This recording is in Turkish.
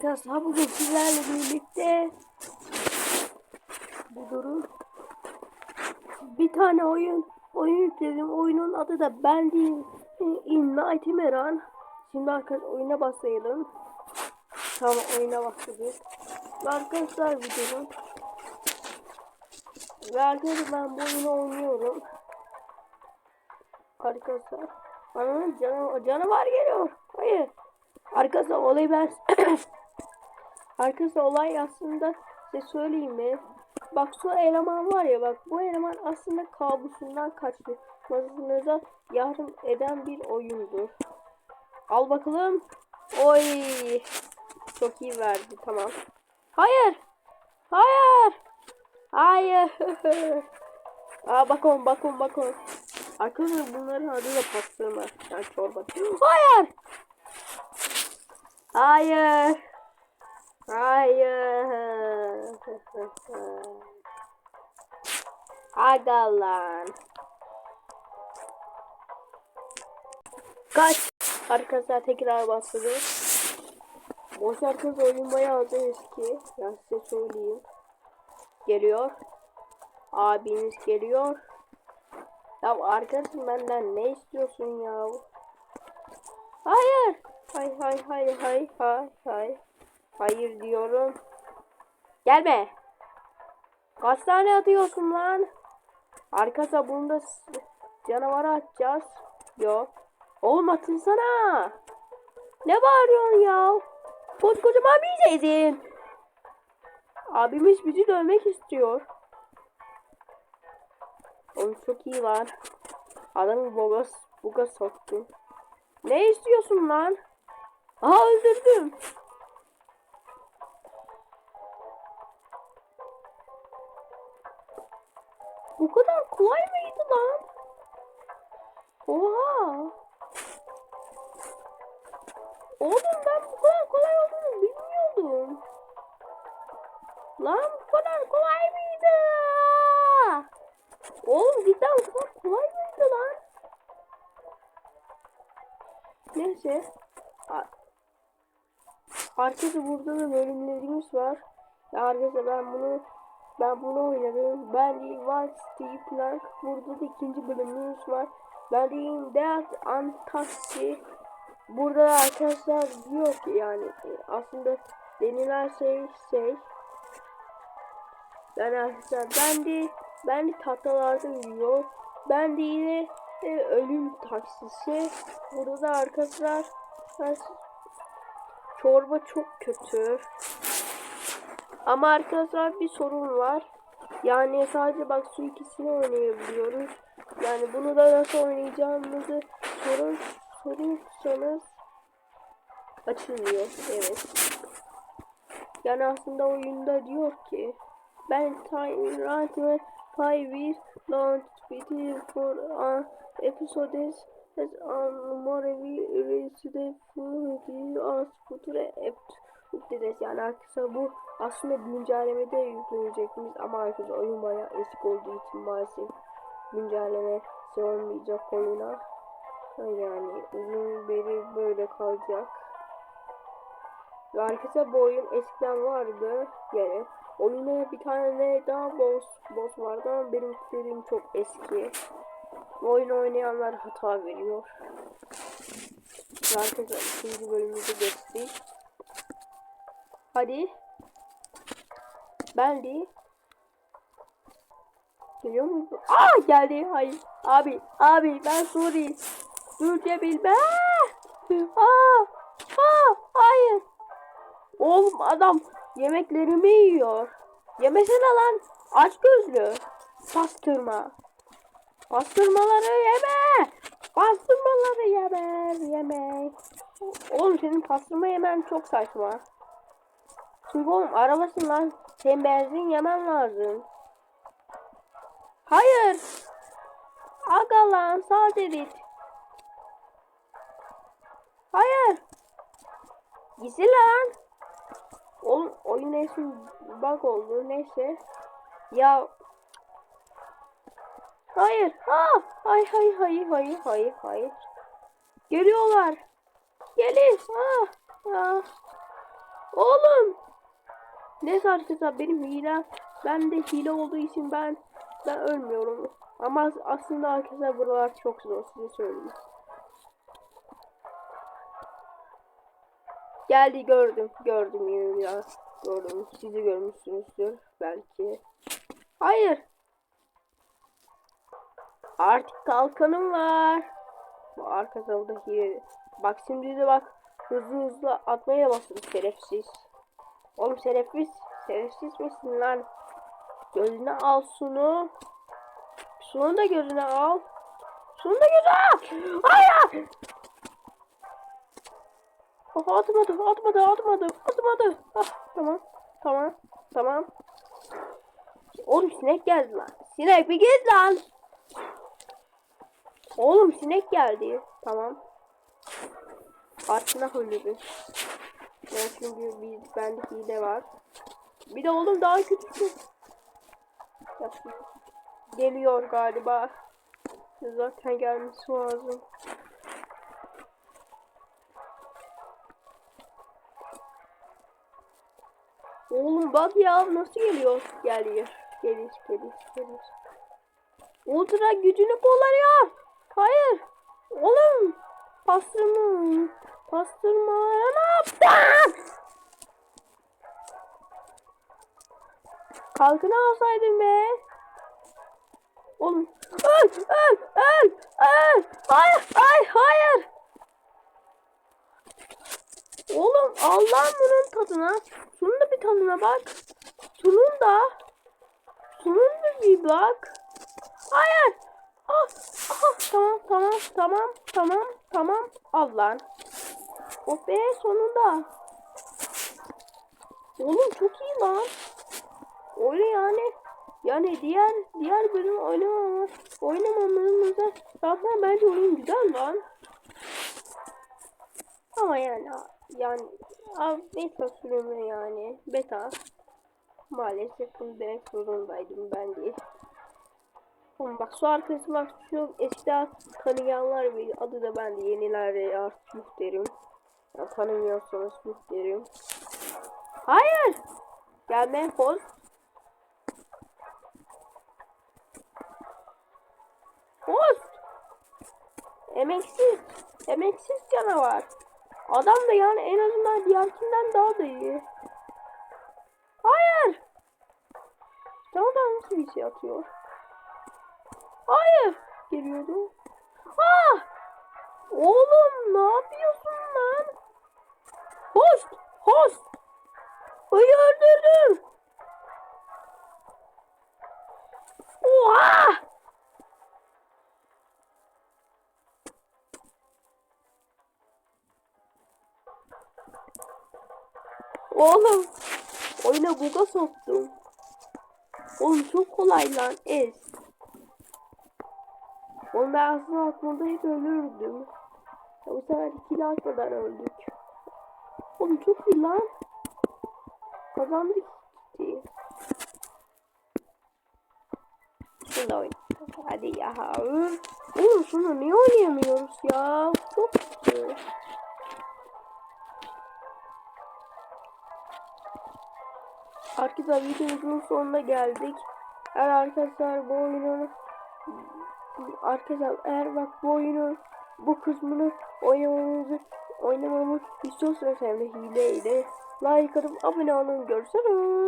Arkadaşlar bugün sizlerle birlikte bu durum bir tane oyun oyun yükledim. Oyunun adı da ben değil In Nightmare'an. Şimdi arkadaşlar oyuna başlayalım. Tamam oyuna başladık. Arkadaşlar videonun ve arkadaşlar ben bu oyunu oynuyorum. Arkadaşlar bana canı, canavar geliyor. Hayır. Arkadaşlar olayı ben Arkadaşlar olay aslında size söyleyeyim mi? Bak şu eleman var ya bak bu eleman aslında kabusundan kaçtı. Masasınıza yardım eden bir oyundur. Al bakalım. Oy. Çok iyi verdi tamam. Hayır. Hayır. Hayır. Aa bakın bakın bakın. Arkadaşlar bunların adı da pastırma. Yani çorba. Hayır. Hayır. Hayır. Aga lan. Kaç. Arkadaşlar tekrar başladı. Boş arkadaşlar oyun bayağı da eski. Ya size söyleyeyim. Geliyor. Abiniz geliyor. Ya arkadaşım benden ne istiyorsun ya? Hayır. Hay hay hay hay hay hay. Hayır diyorum. Gelme. Kaç tane atıyorsun lan? Arkadaşlar bunda canavarı atacağız. Yok. Oğlum atınsana. Ne bağırıyorsun ya? Koskocaman bir şeysin. Abimiz bizi dövmek istiyor. Oğlum çok iyi var. Adamı boga, buga soktu. Ne istiyorsun lan? Aha öldürdüm. Lan bu kadar kolay mıydı? Oğlum cidden bu kadar kolay mıydı lan? Neyse. Arkadaşlar burada da bölümlerimiz var. Arkadaşlar ben bunu ben bunu oynadım. Ben de Wild Steve Plank. Burada da ikinci bölümümüz var. Ben de Death Antaksi. Burada da arkadaşlar ki yani aslında denilen şey şey yani arkadaşlar ben de ben de tahtalarda uyuyor. Ben de yine e, ölüm taksisi. Burada da arkadaşlar çorba çok kötü. Ama arkadaşlar bir sorun var. Yani sadece bak su ikisini oynayabiliyoruz. Yani bunu da nasıl oynayacağımızı sorun sorursanız açılmıyor. Evet. Yani aslında oyunda diyor ki ben time right five years launch video for uh, episodes as on more resident food as future updates. Yani arkadaşlar bu aslında güncellemede yüklenecekmiş ama arkadaşlar oyun bayağı eski olduğu için maalesef güncelleme olmayacak oyuna. Yani uzun beri böyle kalacak. Ve arkadaşlar bu oyun eskiden vardı yani oyuna bir tane daha boss, boss vardı ama benim dediğim çok eski bu oyunu oynayanlar hata veriyor ve arkadaşlar ikinci bölümümüzü geçtik hadi ben de Geliyor mu? Aa geldi. Hayır. Abi. Abi ben Suri. Türkçe bilmem. Aa. Aa. Hayır. Oğlum adam yemeklerimi yiyor. Yemesene lan. Aç gözlü. Pastırma. Pastırmaları yeme. Pastırmaları yeme. Yeme. Oğlum senin pastırma yemen çok saçma. Çünkü oğlum arabasın lan. Sen benzin yemen lazım. Hayır. Aga lan sağ dedik. Hayır. Gizli lan. Oyun neyse bug oldu neyse. Ya. Hayır. Ha. Hay hay hay hay hay hay. Geliyorlar. Gelin. Ha. Ha. Oğlum. Neyse arkadaşlar benim hile. Ben de hile olduğu için ben ben ölmüyorum. Ama as- aslında arkadaşlar buralar çok zor size söyleyeyim. Geldi gördüm. Gördüm ya. Gördüm. Sizi görmüşsünüzdür belki. Hayır. Artık kalkanım var. Bu arka tarafta hile. Bak şimdi de bak. Hızlı hızlı atmaya başladı şerefsiz. Oğlum şerefsiz. Şerefsiz misin lan? Gözüne al şunu. Şunu da gözüne al. Şunu da gözüne al. Hayır. Aha atmadı, atmadı, atmadı, atmadı. Ah, tamam, tamam, tamam. Oğlum sinek geldi lan. Sinek bir git lan. Oğlum sinek geldi. Tamam. Artına öldürdü. Ben şimdi bir bende hile var. Bir de oğlum daha. Yapma. Geliyor galiba. Zaten gelmesi lazım. Oğlum bak ya nasıl geliyor? Geliyor. Geliyor, geliyor, geliyor. Ultra gücünü kullanıyor. Hayır. Oğlum. Pastırma. Pastırma. Ne yaptın? Kalkını alsaydın be. Oğlum. Öl, öl, öl, öl. Hayır, hayır, hayır. Oğlum Allah'ım bunun tadına. Şunun da bir tadına bak. Şunun da. Şunun da bir bak. Hayır. Ah, ah, tamam tamam tamam tamam tamam. Al lan. Oh be sonunda. Oğlum çok iyi lan. Öyle yani. Yani diğer diğer bölüm oynamamız oynamamamıza zaten bence oyun güzel lan. Ama yani yani abi beta sürümü yani beta maalesef bunu demek zorundaydım ben değil. Oğlum bak su arkası bak şu eskiden tanıyanlar bir adı da ben de yenilerde artık muhterim. Ya tanımıyorsanız muhterim. Hayır. Gelme poz. Poz. Emeksiz. Emeksiz canavar. Adam da yani en azından diğerkinden daha da iyi. Hayır. Tamam da nasıl bir şey atıyor? Hayır. Geliyordu. Ah! Oğlum ne yapıyorsun lan? Host! Host! Ayı öldürdüm. Oğlum oyuna buga soktum. Oğlum çok kolay lan ez. Oğlum ben aslında aklımda hep ölürdüm. Ya bu sefer ikili atmadan öldük. Oğlum çok iyi lan. Kazandık ki. Şunu oyn. Hadi ya. Oğlum şunu niye oynayamıyoruz ya? Çok kötü. Arkadaşlar videomuzun sonuna geldik. Eğer arkadaşlar bu oyunu arkadaşlar eğer bak bu oyunu bu kısmını oynamamızı oynamamı istiyorsanız hem de hileyle like atıp abone olun görüşürüz.